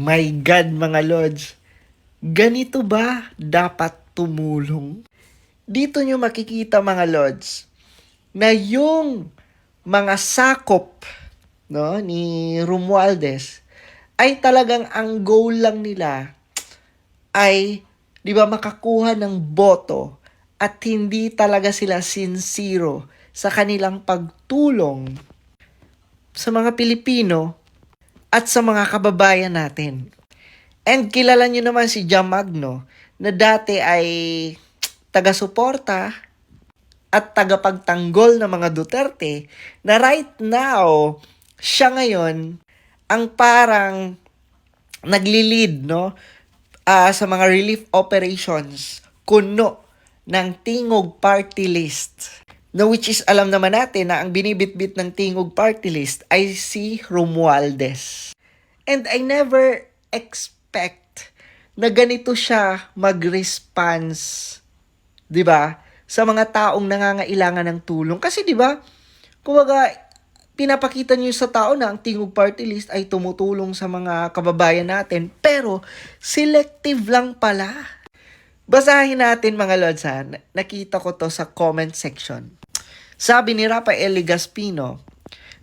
My God, mga Lods. Ganito ba dapat tumulong? Dito nyo makikita, mga Lods, na yung mga sakop no, ni Romualdez ay talagang ang goal lang nila ay, di ba, makakuha ng boto at hindi talaga sila sincero sa kanilang pagtulong sa mga Pilipino at sa mga kababayan natin. And kilala nyo naman si Jam Magno na dati ay taga-suporta at tagapagtanggol ng mga Duterte na right now, siya ngayon ang parang nagli-lead no ah, sa mga relief operations kuno ng Tingog Party List. No, which is alam naman natin na ang binibitbit ng Tingog Party List ay si Romualdez. And I never expect na ganito siya mag-response 'di ba? Sa mga taong nangangailangan ng tulong kasi 'di ba? Kumbaga pinapakita niyo sa tao na ang Tingog Party List ay tumutulong sa mga kababayan natin pero selective lang pala. Basahin natin mga lods ha. Na- Nakita ko to sa comment section. Sabi ni Rafael Ligaspino,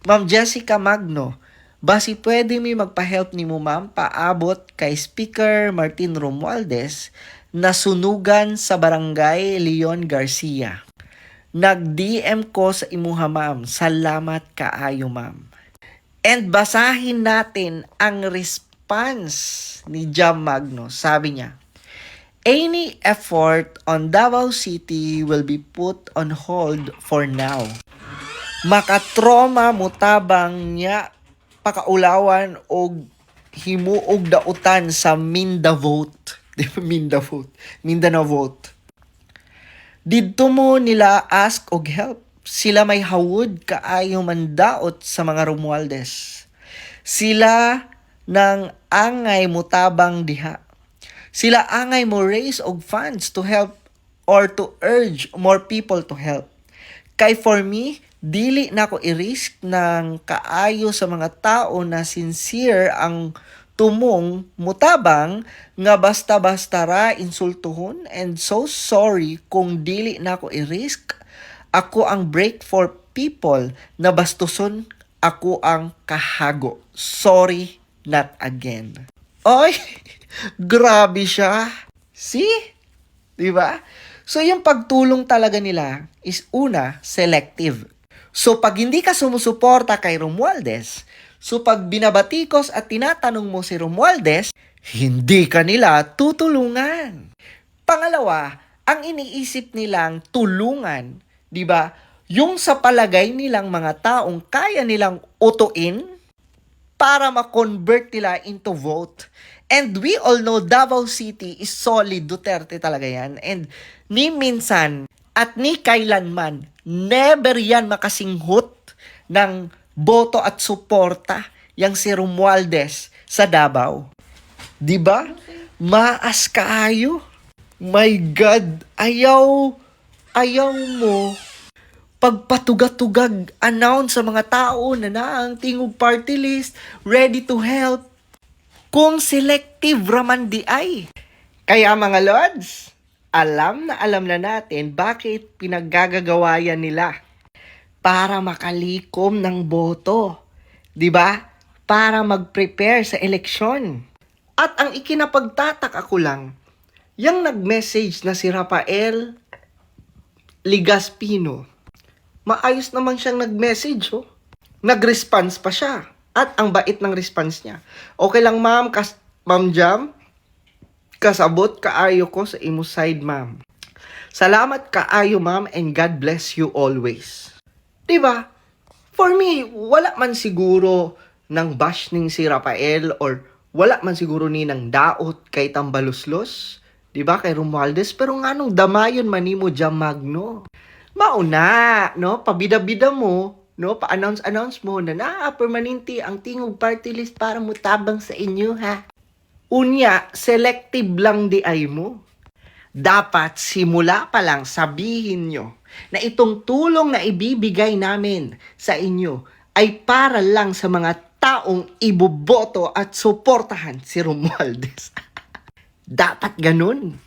Ma'am Jessica Magno, basi pwede mi magpa-help ni mo ma'am paabot kay Speaker Martin Romualdez na sunugan sa barangay Leon Garcia. Nag-DM ko sa imuha ma'am. Salamat kaayo ma'am. And basahin natin ang response ni Jam Magno. Sabi niya, Any effort on Davao City will be put on hold for now. Makatroma mutabang niya pakaulawan og himuog dautan sa Mindanao vote. Di ba Mindanao vote? Mindanao vote. Didto mo nila ask og help. Sila may hawod kaayo mandaot sa mga Romualdez. Sila nang angay mutabang diha. Sila angay mo raise og funds to help or to urge more people to help. Kay for me, dili na ko i-risk ng kaayo sa mga tao na sincere ang tumong mutabang nga basta-basta ra insultuhon and so sorry kung dili na ko i-risk. Ako ang break for people na bastuson ako ang kahago. Sorry, not again. Oy, grabe siya. See? Di ba? So, yung pagtulong talaga nila is una, selective. So, pag hindi ka sumusuporta kay Romualdez, so pag binabatikos at tinatanong mo si Romualdez, hindi ka nila tutulungan. Pangalawa, ang iniisip nilang tulungan, di ba? Yung sa palagay nilang mga taong kaya nilang utuin para ma-convert nila into vote. And we all know Davao City is solid Duterte talaga yan. And ni minsan at ni kailanman, never yan makasinghot ng boto at suporta yang si Romualdez sa Davao. Di ba? Maas kaayo. My God, ayaw, ayaw mo pagpatugag-tugag announce sa mga tao na na ang tingog party list ready to help kung selective raman di ay. Kaya mga lords, alam na alam na natin bakit pinaggagagawayan nila para makalikom ng boto. 'Di ba? Para mag-prepare sa eleksyon. At ang ikinapagtataka ko lang, yung nag-message na si Rafael Ligaspino, maayos naman siyang nag-message, oh. Nag-response pa siya. At ang bait ng response niya. Okay lang, ma'am, kas ma'am Jam, kasabot kaayo ko sa imo side, ma'am. Salamat kaayo, ma'am, and God bless you always. Diba? For me, wala man siguro ng bash ning si Rafael or wala man siguro ni ng daot kay Tambaluslos. Diba? Kay Romualdez. Pero nga nung damayon man ni mo Jam Magno mauna, no? Pabida-bida mo, no? Pa-announce-announce mo na na permanente ang tingog party list para mutabang sa inyo, ha? Unya, selective lang di ay mo. Dapat simula pa lang sabihin nyo na itong tulong na ibibigay namin sa inyo ay para lang sa mga taong iboboto at suportahan si Romualdez. Dapat ganun.